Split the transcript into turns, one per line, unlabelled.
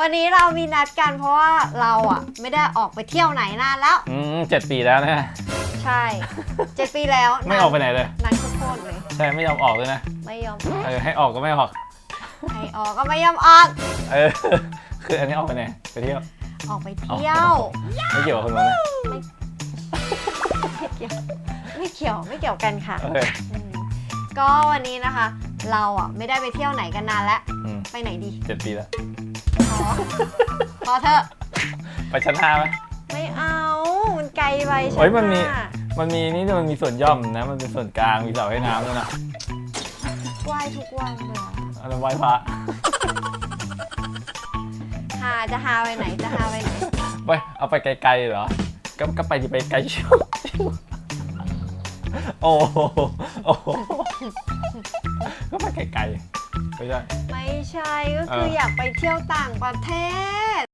วันนี้เรามีนัดกันเพราะว่าเราอะไม่ได้ออกไปเที่ยวไหนนานแล้ว
อืมเจ็ดปีแล้วนะ
ใช่เจ็ดปีแล้ว
ไม่ออกไปไหนเลย
นานโคตรๆเลย
ใช่ไม่ยอมออกเลยนะ
ไม่ยอม
เออให้ออกก็ไม่ออก
ให้ออกก็ไม่ยอมออก
เออ คืออันนี้ออกไปไหนไปเที่ยว
ออกไปเที่ยว
ไม่เกี่ยวกับคนนู้นนะ
ไม่เกี่ยวไม่เกี่ยวไม่เกี่ยวกันค่ะ
โอเค
อืมก็วันนี้นะคะ เราอะไม่ได้ไปเที่ยวไหนกันนานแล้ว
อืม
ไปไหนดี
เจ็ดปีแล้ว
พอพอเถอะ
ไปชั้นห้าไหม
ไม่เอา มันไกลไปใช่
เฮ้ยมันมี
ไห
มันมีนี่มันมีส่วนย่อมนะ มันเป็นส่วนกลาง มีเสาให้น้ำด้วยนะ
ไหว้ทุกวันเลยอะ
อันนั้นไหว้พระ
หาจะหาไปไหน จะหาไปไหน
ไปเอาไปไกลๆเหรอ ก็ก็ไปไปไกลชิวโอ้โหโอ้โหก็ไปไกลๆ ไม่ใช่
ไม่ใช่ก็คือ
เออ
อ
อ
ยากไปเที่ยวต่างประเทศ